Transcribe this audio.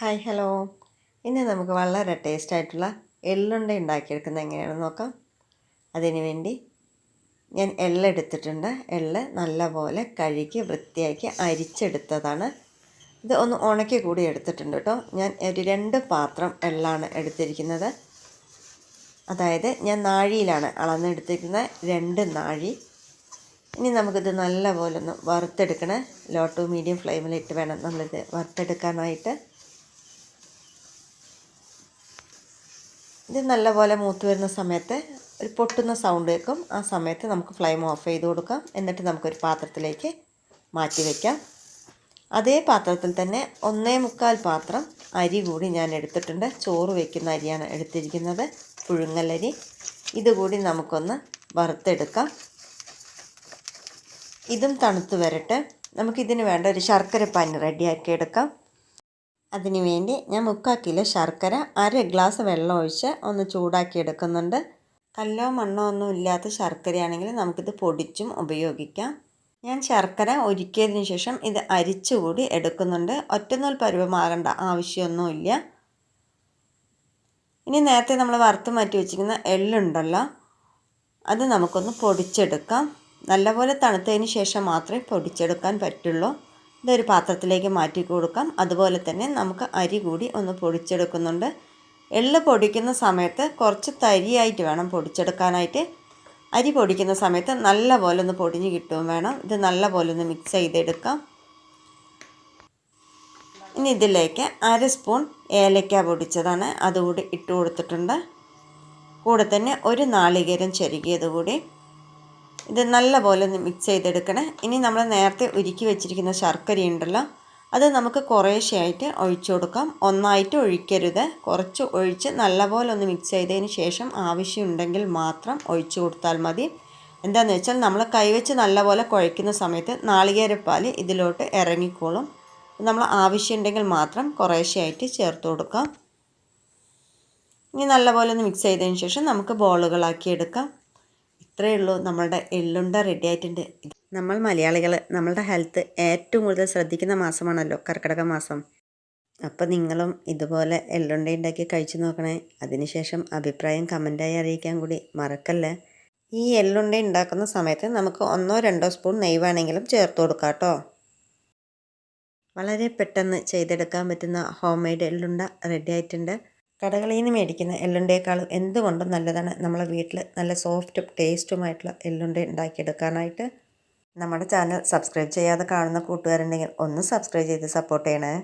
Hi hello. ഇന്ന് നമുക്ക് വളരെ ടേസ്റ്റ് ആയിട്ടുള്ള എള്ളുണ്ട ഉണ്ടാക്കിയെടുക്കുന്നത് എങ്ങനെയാണെന്ന് നോക്കാം. അതിനുവേണ്ടി ഞാൻ എള്ളെടുത്തിട്ടുണ്ട്. എള്ള് നല്ലപോലെ കഴുകി വൃത്തിയാക്കി അരിച്ചെടുത്തതാണ്. ഇത് ഒന്ന് ഉണക്കി കൂടി എടുത്തിട്ടുണ്ട് കേട്ടോ. ഞാൻ ഒരു രണ്ട് പാത്രം എള്ളാണ് എടുത്തിരിക്കുന്നത്. അതായത് ഞാൻ നാഴിയിലാണ് അളന്നെടുത്തിരിക്കുന്നത്. രണ്ട് നാഴി. ഇനി നമുക്കിത് നല്ലപോലെ ഒന്ന് വറുത്തെടുക്കണേ. ലോ ടു മീഡിയം ഫ്ലെയിമിലിട്ട് വേണം നമ്മളിത് വറുത്തെടുക്കാനായിട്ട്. ഇത് നല്ലപോലെ മൂത്ത് വരുന്ന സമയത്ത് ഒരു പൊട്ടുന്ന സൗണ്ട് കേൾക്കും. ആ സമയത്ത് നമുക്ക് ഫ്ലെയിം ഓഫ് ചെയ്ത് കൊടുക്കാം. എന്നിട്ട് നമുക്കൊരു പാത്രത്തിലേക്ക് മാറ്റി വയ്ക്കാം അതേ പാത്രത്തിൽ തന്നെ ഒന്നേ മുക്കാൽ പാത്രം അരി കൂടി ഞാൻ എടുത്തിട്ടുണ്ട്. ചോറ് വയ്ക്കുന്ന അരിയാണ് എടുത്തിരിക്കുന്നത്. പുഴുങ്ങലരി. ഇതുകൂടി നമുക്കൊന്ന് വറുത്തെടുക്കാം. ഇതും തണുത്ത് വരട്ടെ. നമുക്കിതിന് വേണ്ട ഒരു ശർക്കര പാനി റെഡിയാക്കി എടുക്കാം. അതിന് വേണ്ടി ഞാൻ മുക്കാൽ കിലോ ശർക്കര അര ഗ്ലാസ് വെള്ളം ഒഴിച്ച് ഒന്ന് ചൂടാക്കി എടുക്കുന്നുണ്ട്. കല്ലോ മണ്ണോ ഒന്നും ഇല്ലാത്ത ശർക്കരയാണെങ്കിൽ നമുക്കിത് പൊടിച്ചും ഉപയോഗിക്കാം. ഞാൻ ശർക്കര ഒരുക്കിയതിന് ശേഷം ഇത് അരിച്ചുകൂടി എടുക്കുന്നുണ്ട്. ഒറ്റനൂൽ പരുവമാകേണ്ട ആവശ്യമൊന്നുമില്ല. ഇനി നേരത്തെ നമ്മൾ വറുത്ത് മാറ്റി വെച്ചിരിക്കുന്ന എള്ളുണ്ടല്ലോ അത് നമുക്കൊന്ന് പൊടിച്ചെടുക്കാം. നല്ലപോലെ തണുത്തതിന് ശേഷം മാത്രമേ പൊടിച്ചെടുക്കാൻ പറ്റുള്ളൂ. ഇതൊരു പാത്രത്തിലേക്ക് മാറ്റി കൊടുക്കാം. അതുപോലെ തന്നെ നമുക്ക് അരി കൂടി ഒന്ന് പൊടിച്ചെടുക്കുന്നുണ്ട്. എള്ള് പൊടിക്കുന്ന സമയത്ത് കുറച്ച് തരിയായിട്ട് വേണം പൊടിച്ചെടുക്കാനായിട്ട്. അരി പൊടിക്കുന്ന സമയത്ത് നല്ല പോലെ ഒന്ന് പൊടിഞ്ഞ് കിട്ടുകയും വേണം. ഇത് നല്ല പോലെ ഒന്ന് മിക്സ് ചെയ്തെടുക്കാം. ഇനി ഇതിലേക്ക് അര സ്പൂൺ ഏലക്ക പൊടിച്ചതാണ്. അതുകൂടി ഇട്ട് കൊടുത്തിട്ടുണ്ട്. കൂടെ തന്നെ ഒരു നാളികേരം ചെരുകിയത് കൂടി ഇത് നല്ലപോലെ ഒന്ന് മിക്സ് ചെയ്തെടുക്കണേ. ഇനി നമ്മൾ നേരത്തെ ഉരുക്കി വെച്ചിരിക്കുന്ന ശർക്കര ഉണ്ടല്ലോ അത് നമുക്ക് കുറേശ്ശെയായിട്ട് ഒഴിച്ചു കൊടുക്കാം. ഒന്നായിട്ട് ഒഴിക്കരുത്. കുറച്ച് ഒഴിച്ച് നല്ലപോലെ ഒന്ന് മിക്സ് ചെയ്തതിന് ശേഷം ആവശ്യമുണ്ടെങ്കിൽ മാത്രം ഒഴിച്ചു കൊടുത്താൽ മതി. എന്താണെന്ന് വെച്ചാൽ നമ്മൾ കൈവച്ച് നല്ലപോലെ കുഴയ്ക്കുന്ന സമയത്ത് നാളികേരപ്പാൽ ഇതിലോട്ട് ഇറങ്ങിക്കോളും. നമ്മൾ ആവശ്യമുണ്ടെങ്കിൽ മാത്രം കുറേശ്ശെയായിട്ട് ചേർത്ത് കൊടുക്കാം. ഇനി നല്ലപോലെ ഒന്ന് മിക്സ് ചെയ്തതിന് ശേഷം നമുക്ക് ബോളുകളാക്കി എടുക്കാം. ഇത്രയേ ഉള്ളൂ നമ്മളുടെ എല്ലുണ്ട റെഡി ആയിട്ടുണ്ട് നമ്മൾ മലയാളികൾ നമ്മളുടെ ഹെൽത്ത് ഏറ്റവും കൂടുതൽ ശ്രദ്ധിക്കുന്ന മാസമാണല്ലോ കർക്കിടക മാസം. അപ്പോൾ നിങ്ങളും ഇതുപോലെ എല്ലുണ്ട ഉണ്ടാക്കി കഴിച്ചു നോക്കണേ. അതിനുശേഷം അഭിപ്രായം കമന്റായി അറിയിക്കാൻ കൂടി മറക്കല്ലേ? ഈ എല്ലുണ്ട ഉണ്ടാക്കുന്ന സമയത്ത് നമുക്ക് ഒന്നോ രണ്ടോ സ്പൂൺ നെയ്യ് വേണമെങ്കിലും ചേർത്ത് കൊടുക്കാം കേട്ടോ. വളരെ പെട്ടെന്ന് ചെയ്തെടുക്കാൻ പറ്റുന്ന ഹോം മെയ്ഡ് എല്ലുണ്ട റെഡി ആയിട്ടുണ്ട്. കടകളിൽ നിന്ന് മേടിക്കുന്ന എല്ലുണ്ടയേക്കാളും എന്തുകൊണ്ടും നല്ലതാണ്. നമ്മളെ വീട്ടിൽ നല്ല സോഫ്റ്റും ടേസ്റ്റുമായിട്ടുള്ള എല്ലുണ്ട ഉണ്ടാക്കിയെടുക്കാനായിട്ട്. നമ്മുടെ ചാനൽ സബ്സ്ക്രൈബ് ചെയ്യാതെ കാണുന്ന കൂട്ടുകാരുണ്ടെങ്കിൽ ഒന്ന് സബ്സ്ക്രൈബ് ചെയ്ത് സപ്പോർട്ട് ചെയ്യണേ.